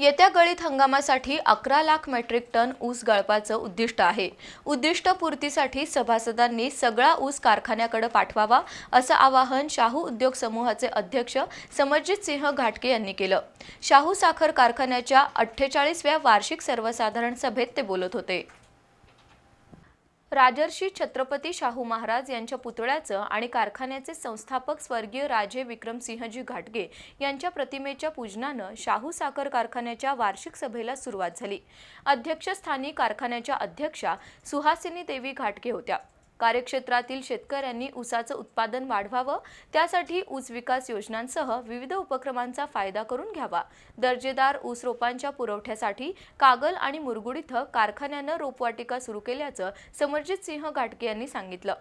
येत्या गळीत हंगामासाठी अकरा लाख मेट्रिक टन ऊस गळपाचं उद्दिष्ट आहे. उद्दिष्ट पूर्तीसाठी सभासदांनी सगळा ऊस कारखान्याकडे पाठवावा असं आवाहन शाहू उद्योग समूहाचे अध्यक्ष समरजित सिंह घाटके यांनी केलं. शाहू साखर कारखान्याच्या अठ्ठेचाळीसव्या वार्षिक सर्वसाधारण सभेत ते बोलत होते. राजर्षी छत्रपती शाहू महाराज यांच्या पुतळ्याचं आणि कारखान्याचे संस्थापक स्वर्गीय राजे विक्रमसिंहजी घाटगे यांच्या प्रतिमेच्या पूजनानं शाहू साखर कारखान्याच्या वार्षिक सभेला सुरुवात झाली. अध्यक्षस्थानी कारखान्याच्या अध्यक्षा सुहासिनी देवी घाटगे होत्या. कार्यक्षेत्रातील शेतकऱ्यांनी ऊसाचं उत्पादन वाढवावं त्यासाठी ऊस विकास योजनांसह विविध उपक्रमांचा फायदा करून घ्यावा. दर्जेदार ऊस रोपांच्या पुरवठ्यासाठी कागल आणि मुरगुड इथं कारखान्यानं रोपवाटिका सुरू केल्याचं समरजित सिंह घाटके यांनी सांगितलं.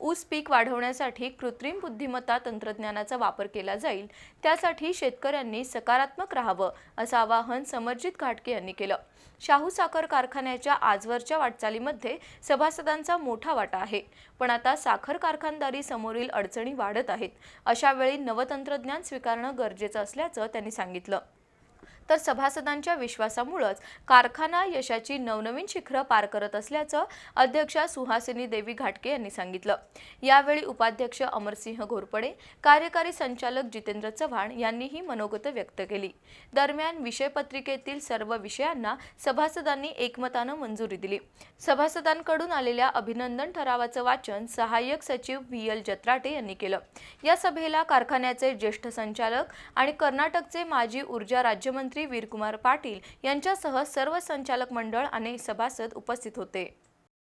ऊस पीक वाढवण्यासाठी कृत्रिम बुद्धिमत्ता तंत्रज्ञानाचा वापर केला जाईल. त्यासाठी शेतकऱ्यांनी सकारात्मक राहावं असं आवाहन समरजित घाटके यांनी केलं. शाहू साखर कारखान्याच्या आजवरच्या वाटचालीमध्ये सभासदांचा मोठा वाटा आहे. पण आता साखर कारखानदारी समोरील अडचणी वाढत आहेत. अशावेळी नवतंत्रज्ञान स्वीकारणं गरजेचं असल्याचं त्यांनी सांगितलं. तर सभासदांच्या विश्वासामुळंच कारखाना यशाची नवनवीन शिखरं पार करत असल्याचं अध्यक्षा सुहासिनी देवी घाटके यांनी सांगितलं. यावेळी उपाध्यक्ष अमरसिंह घोरपडे कार्यकारी संचालक जितेंद्र चव्हाण यांनीही मनोगत व्यक्त केली. दरम्यान विषयपत्रिकेतील सर्व विषयांना सभासदांनी एकमतानं मंजुरी दिली. सभासदांकडून आलेल्या अभिनंदन ठरावाचं वाचन सहाय्यक सचिव व्ही. एल. जत्राटे यांनी केलं. या सभेला कारखान्याचे ज्येष्ठ संचालक आणि कर्नाटकचे माजी ऊर्जा राज्यमंत्री वीरकुमार पाटील यांच्यासह सर्व संचालक मंडळ आणि सभासद उपस्थित होते.